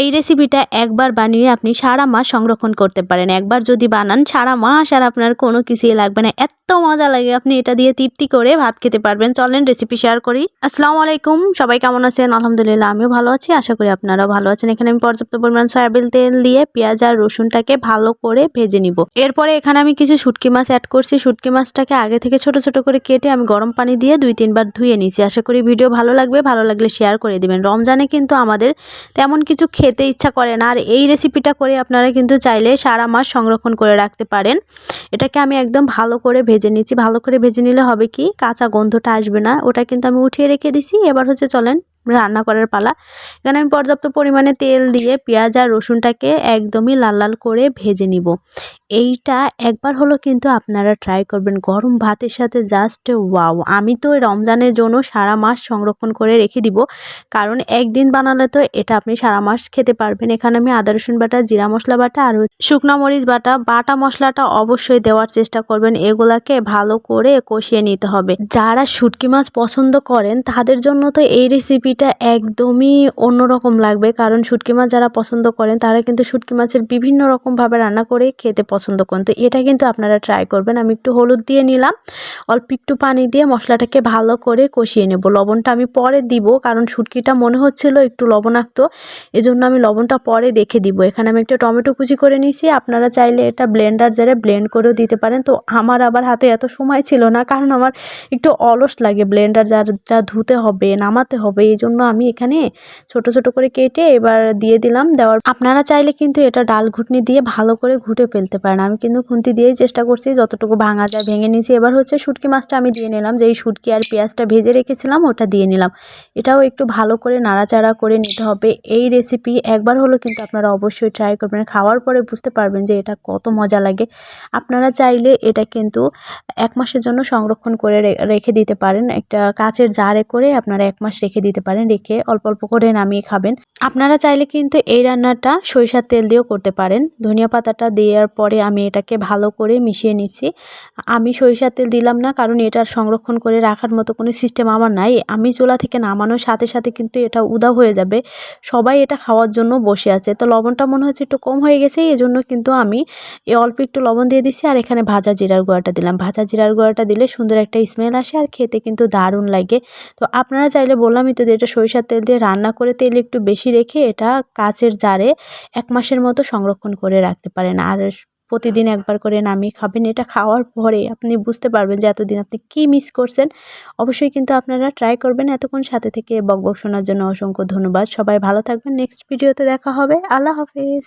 এই রেসিপিটা একবার বানিয়ে আপনি সারা মাস সংরক্ষণ করতে পারেন। একবার যদি বানান, সারা মাস আর আপনার কোনো কিছুই লাগবে না। এত মজা লাগে, আপনি এটা দিয়ে তৃপ্তি করে ভাত খেতে পারবেন। চলেন রেসিপি শেয়ার করি। আসসালামু আলাইকুম, সবাই কেমন আছেন? আলহামদুলিল্লাহ, আমিও ভালো আছি। আশা করি আপনারাও ভালো আছেন। এখানে আমি পর্যাপ্ত পরিমাণ সয়াবিন তেল দিয়ে পেঁয়াজ আর রসুনটাকে ভালো করে ভেজে নিব। এরপরে এখানে আমি কিছু শুটকি মাছ অ্যাড করছি। শুটকি মাছটাকে আগে থেকে ছোট ছোট করে কেটে আমি গরম পানি দিয়ে দুই, তিনবার ধুয়ে নিয়েছি। আশা করি ভিডিও ভালো লাগবে। ভালো লাগলে শেয়ার করে দিবেন। রমজানে কিন্তু আমাদের তেমন কিছু খেতে ইচ্ছা করে না। আর এই রেসিপিটা করে আপনারা কিন্তু চাইলে সারা মাস সংরক্ষণ করে রাখতে পারেন। এটাকে আমি একদম ভালো করে ভেজে নিচ্ছি। ভালো করে ভেজে নিলে হবে কি? কাঁচা গন্ধটা আসবে না। ওটা কিন্তু আমি উঠিয়ে রেখে দিছি। এবার হচ্ছে চলেন রান্না করার পালা। এখানে আমি পর্যাপ্ত পরিমাণে তেল দিয়ে পেঁয়াজ আর রসুনটাকে একদমই লাল লাল করে ভেজে নিব। এইটা একবার হলো কিন্তু আপনারা ট্রাই করবেন। গরম ভাতের সাথে জাস্ট ওয়াও আমি তো রমজানের জন্য সারা মাস সংরক্ষণ করে রেখে দিব। কারণ একদিন বানালে তো এটা আপনি সারা মাস খেতে পারবেন। এখানে আমি আদা, রসুন বাটা, জিরা মশলা বাটা আর শুকনো মরিচ বাটা বাটা মশলাটা অবশ্যই দেওয়ার চেষ্টা করবেন। এগুলাকে ভালো করে কষিয়ে নিতে হবে। যারা শুটকি মাছ পছন্দ করেন, তাদের জন্য তো এই রেসিপিটা একদমই অন্যরকম লাগবে। কারণ শুটকি মাছ যারা পছন্দ করেন, তারা কিন্তু শুটকি মাছের বিভিন্ন রকমভাবে রান্না করে খেতে পছন্দ করেন। তো এটা কিন্তু আপনারা ট্রাই করবেন। আমি একটু হলুদ দিয়ে নিলাম। অল্প একটু পানি দিয়ে মশলাটাকে ভালো করে কষিয়ে নেব। লবণটা আমি পরে দিব, কারণ শুটকিটা মনে হচ্ছিল একটু লবণাক্ত। এজন্য আমি লবণটা পরে দেখে দিব। এখানে আমি একটা টমেটো কুচি করে নিয়েছি। আপনারা চাইলে এটা ব্লেন্ডার জারে ব্লেন্ড করেও দিতে পারেন। তো আমার আবার হাতে এত সময় ছিল না, কারণ আমার একটু অলস লাগে। ব্লেন্ডার যা ধুতে হবে, নামাতে হবে এই জন্য আমি এখানে ছোট ছোট করে কেটে এবার দিয়ে দিলাম। দেওয়ার আপনারা চাইলে কিন্তু এটা ডাল ঘুটনি দিয়ে ভালো করে ঘুটে ফেলতে পারেন। আমি কিন্তু খুন্তি দিয়েই চেষ্টা করছি, যতটুকু ভাঙা যায় ভেঙে নিয়েছি। এবার হচ্ছে শুটকি মাছটা আমি দিয়ে নিলাম। যে এই শুটকি আর পেঁয়াজটা ভেজে রেখেছিলাম, ওটা দিয়ে নিলাম। এটাও একটু ভালো করে নাড়াচাড়া করে নিতে হবে। এই রেসিপি একবার হলো কিন্তু আপনারা অবশ্যই ট্রাই করবেন। খাওয়ার পরে বুঝতে পারবেন যে এটা কত মজা লাগে। আপনারা চাইলে এটা কিন্তু এক মাসের জন্য সংরক্ষণ করে রেখে দিতে পারেন। একটা কাচের জারে করে আপনারা এক মাস রেখে দিতে পারেন। রেখে অল্প অল্প করে নামিয়ে খাবেন। আপনারা চাইলে কিন্তু এই রান্নাটা সরিষার তেল দিয়েও করতে পারেন। ধনিয়া পাতাটা দেওয়ার পরে আমি এটাকে ভালো করে মিশিয়ে নিচ্ছি। আমি সরিষার তেল দিলাম না, কারণ এটা সংরক্ষণ করে রাখার মতো কোনো সিস্টেম আমার নাই। আমি চোলা থেকে নামানোর সাথে সাথে কিন্তু এটা উদাও হয়ে যাবে। সবাই এটা খাওয়ার জন্য বসে আছে। তো লবণটা মনে হচ্ছে একটু কম হয়ে গেছে এই জন্য কিন্তু আমি এ অল্প একটু লবণ দিয়ে দিচ্ছি। আর এখানে ভাজা জিরার গুঁড়াটা দিলাম। ভাজা জিরার গুঁড়াটা দিলে সুন্দর একটা স্মেল আসে আর খেতে কিন্তু দারুণ লাগে। তো আপনারা চাইলে বললামই তো এটা সরিষার তেল দিয়ে রান্না করে তেল একটু বেশি রেখে এটা কাচের জারে এক মাসের মতো সংরক্ষণ করে রাখতে পারেন। আর প্রতিদিন একবার করে নামিয়ে খাবেন। এটা খাওয়ার পরে আপনি বুঝতে পারবেন যে এতদিন আপনি কি মিস করছেন। অবশ্যই কিন্তু আপনারা ট্রাই করবেন। এতক্ষণ সাথে থেকে বকবক শোনার জন্য অসংখ্য ধন্যবাদ। সবাই ভালো থাকবেন। নেক্সট ভিডিওতে দেখা হবে। আল্লাহ হাফেজ।